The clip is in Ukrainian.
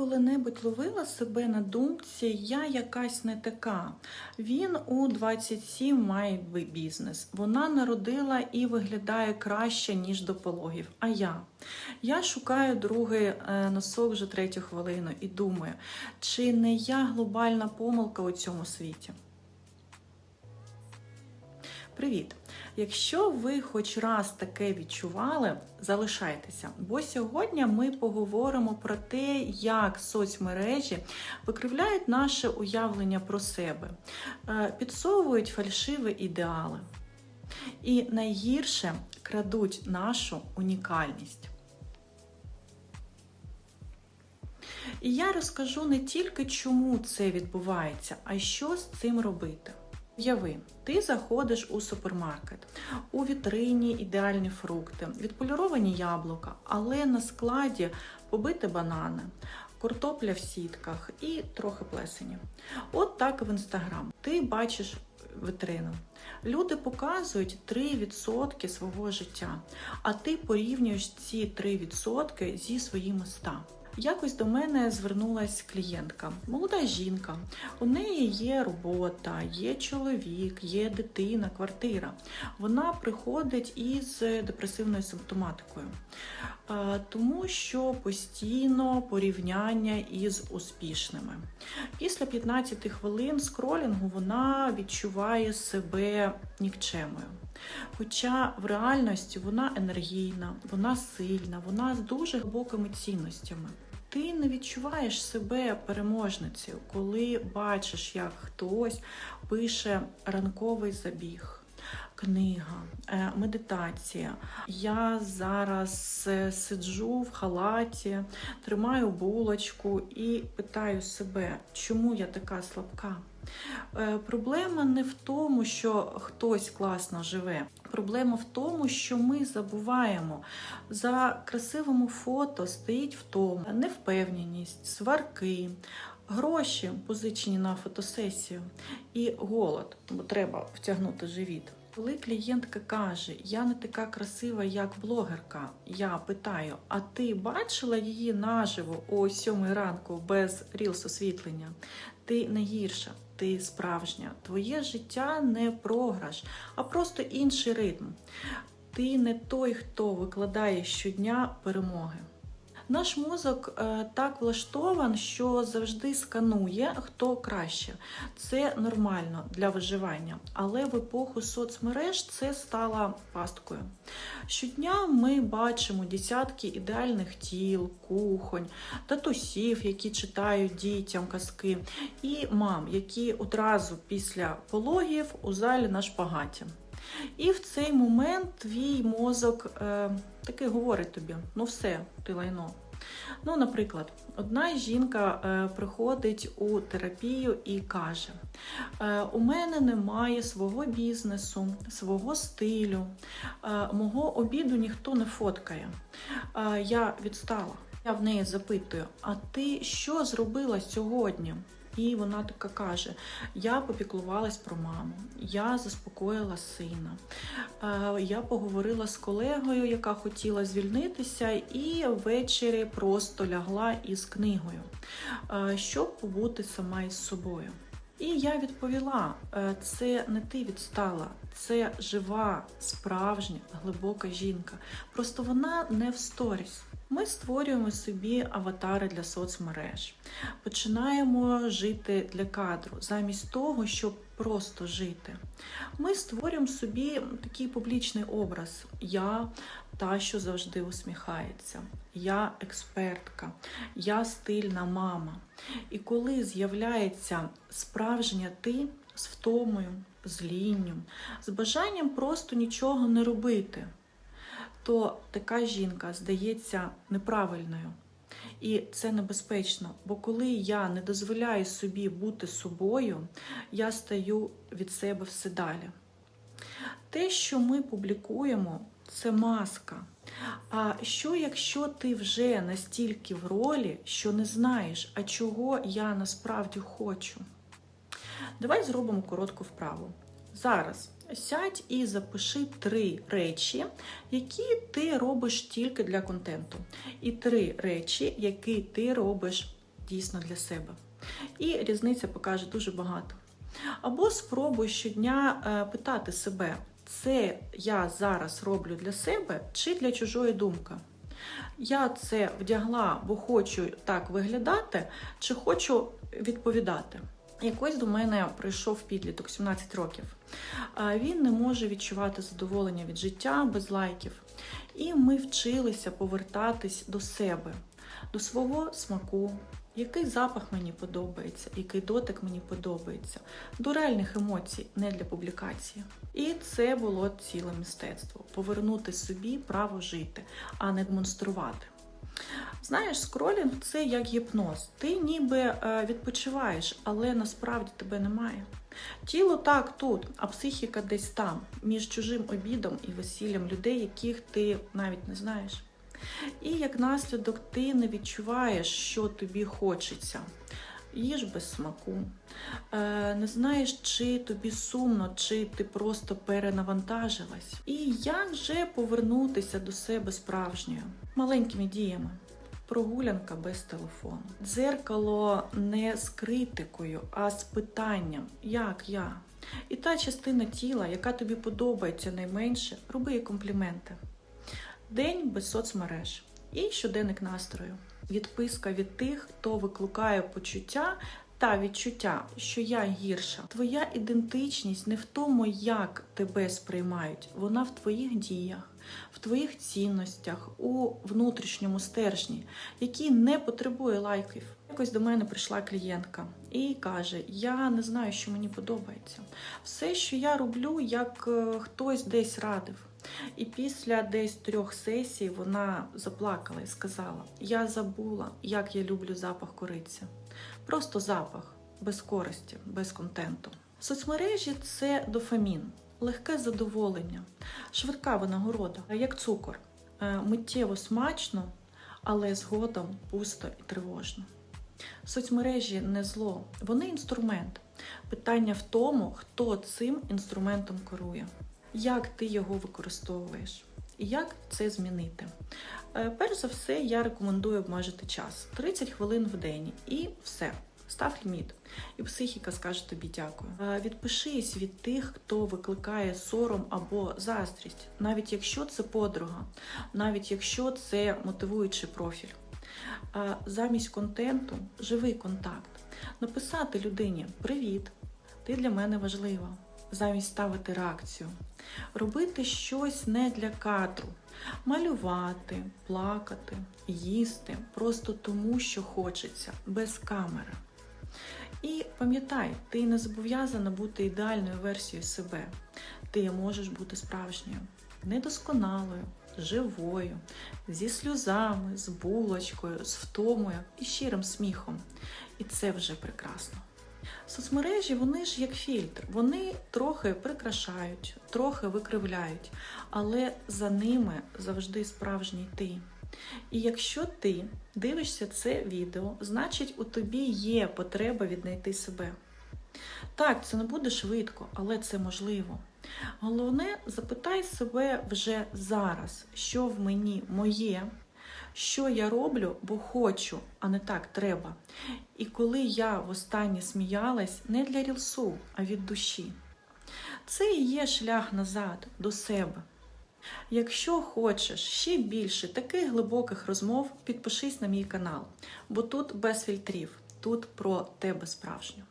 коли-небудь ловила себе на думці, я якась не така. Він у 27 має бізнес. Вона народила і виглядає краще, ніж до пологів. А я? Я шукаю другий е, носок вже третю хвилину і думаю, чи не я глобальна помилка у цьому світі? Привіт! Якщо ви хоч раз таке відчували, залишайтеся, бо сьогодні ми поговоримо про те, як соцмережі викривляють наше уявлення про себе, е, підсовують фальшиві ідеали. І найгірше крадуть нашу унікальність. І я розкажу не тільки чому це відбувається, а й що з цим робити. Уяви, ти заходиш у супермаркет, у вітрині ідеальні фрукти, відполіровані яблука, але на складі побиті банани, картопля в сітках і трохи плесені. От так і в інстаграм. Ти бачиш вітрину. Люди показують 3% свого життя, а ти порівнюєш ці 3% зі своїми 100. Якось до мене звернулася клієнтка, молода жінка. У неї є робота, є чоловік, є дитина, квартира. Вона приходить із депресивною симптоматикою, тому що постійно порівняння із успішними. Після 15 хвилин скролінгу вона відчуває себе нікчемою. Хоча в реальності вона енергійна, вона сильна, вона з дуже глибокими цінностями. Ти не відчуваєш себе переможницею, коли бачиш, як хтось пише ранковий забіг. Книга, е, медитація. Я зараз е, сиджу в халаті, тримаю булочку і питаю себе, чому я така слабка. Е, Проблема не в тому, що хтось класно живе. Проблема в тому, що ми забуваємо за красивому фото стоїть втома, невпевненість, сварки, гроші позичені на фотосесію і голод, бо треба втягнути живіт. Коли клієнтка каже, я не така красива, як блогерка, я питаю: а ти бачила її наживо о сьомій ранку без рілс освітлення? Ти не гірша, ти справжня. Твоє життя не програш, а просто інший ритм. Ти не той, хто викладає щодня перемоги. Наш мозок е, так влаштован, що завжди сканує, хто краще. Це нормально для виживання, але в епоху соцмереж це стало пасткою. Щодня ми бачимо десятки ідеальних тіл, кухонь, татусів, які читають дітям казки, і мам, які одразу після пологів у залі на шпагаті. І в цей момент твій мозок е, таки говорить тобі: ну все, ти лайно. Ну, наприклад, одна жінка е, приходить у терапію і каже: е, у мене немає свого бізнесу, свого стилю, е, мого обіду ніхто не фоткає. Е, я відстала. Я в неї запитую: а ти що зробила сьогодні? І вона така каже: Я попіклувалась про маму, я заспокоїла сина. Е, Я поговорила з колегою, яка хотіла звільнитися, і ввечері просто лягла із книгою, е, щоб побути сама із собою. І я відповіла: е, це не ти відстала, це жива, справжня, глибока жінка. Просто вона не в сторіс. Ми створюємо собі аватари для соцмереж, починаємо жити для кадру, замість того, щоб просто жити. Ми створюємо собі такий публічний образ. Я та, що завжди усміхається, я експертка, я стильна мама. І коли з'являється справжня ти з втомою, з лінню, з бажанням просто нічого не робити то така жінка здається неправильною. І це небезпечно, бо коли я не дозволяю собі бути собою, я стаю від себе все далі. Те, що ми публікуємо, це маска. А що, якщо ти вже настільки в ролі, що не знаєш, а чого я насправді хочу? Давай зробимо коротку вправу. Зараз сядь і запиши три речі, які ти робиш тільки для контенту, і три речі, які ти робиш дійсно для себе. І різниця покаже дуже багато. Або спробуй щодня е, питати себе, це я зараз роблю для себе чи для чужої думки. Я це вдягла, бо хочу так виглядати, чи хочу відповідати. Якось до мене прийшов підліток 17 років. Він не може відчувати задоволення від життя без лайків. І ми вчилися повертатись до себе, до свого смаку, який запах мені подобається, який дотик мені подобається, до реальних емоцій, не для публікації. І це було ціле мистецтво повернути собі право жити, а не демонструвати. Знаєш, скролінг це як гіпноз. Ти ніби е, відпочиваєш, але насправді тебе немає. Тіло так тут, а психіка десь там, між чужим обідом і весіллям людей, яких ти навіть не знаєш. І як наслідок ти не відчуваєш, що тобі хочеться. Їж без смаку, Е, не знаєш, чи тобі сумно, чи ти просто перенавантажилась. І як же повернутися до себе справжньою, маленькими діями. Прогулянка без телефону. Дзеркало не з критикою, а з питанням, як я. І та частина тіла, яка тобі подобається найменше, роби їй компліменти. День без соцмереж і щоденник настрою. Відписка від тих, хто викликає почуття та відчуття, що я гірша. Твоя ідентичність не в тому, як тебе сприймають, вона в твоїх діях, в твоїх цінностях, у внутрішньому стержні, який не потребує лайків. Якось до мене прийшла клієнтка і каже: Я не знаю, що мені подобається. Все, що я роблю, як е, хтось десь радив. І після десь трьох сесій вона заплакала і сказала: Я забула, як я люблю запах кориці. Просто запах, без користі, без контенту. Соцмережі це дофамін, легке задоволення, швидка винагорода, як цукор, Е, миттєво смачно, але згодом пусто і тривожно. Соцмережі не зло, вони інструмент. Питання в тому, хто цим інструментом керує, як ти його використовуєш як це змінити. Е, Перш за все, я рекомендую обмежити час 30 хвилин в день і все. Став ліміт, і психіка скаже тобі дякую. Е, Відпишись від тих, хто викликає сором або заздрість, навіть якщо це подруга, навіть якщо це мотивуючий профіль. Е, Замість контенту живий контакт. Написати людині Привіт, ти для мене важлива. Замість ставити реакцію. Робити щось не для кадру, малювати, плакати, їсти просто тому, що хочеться, без камери. І пам'ятай, ти не зобов'язана бути ідеальною версією себе. Ти можеш бути справжньою, недосконалою, живою, зі сльозами, з булочкою, з втомою і щирим сміхом. І це вже прекрасно. Соцмережі вони ж як фільтр, вони трохи прикрашають, трохи викривляють, але за ними завжди справжній ти. І якщо ти дивишся це відео, значить у тобі є потреба віднайти себе. Так, це не буде швидко, але це можливо. Головне, запитай себе вже зараз, що в мені моє, що я роблю, бо хочу, а не так треба. І коли я востаннє сміялась не для рілсу, а від душі. Це і є шлях назад до себе. Якщо хочеш ще більше таких глибоких розмов, підпишись на мій канал, бо тут без фільтрів, тут про тебе справжню.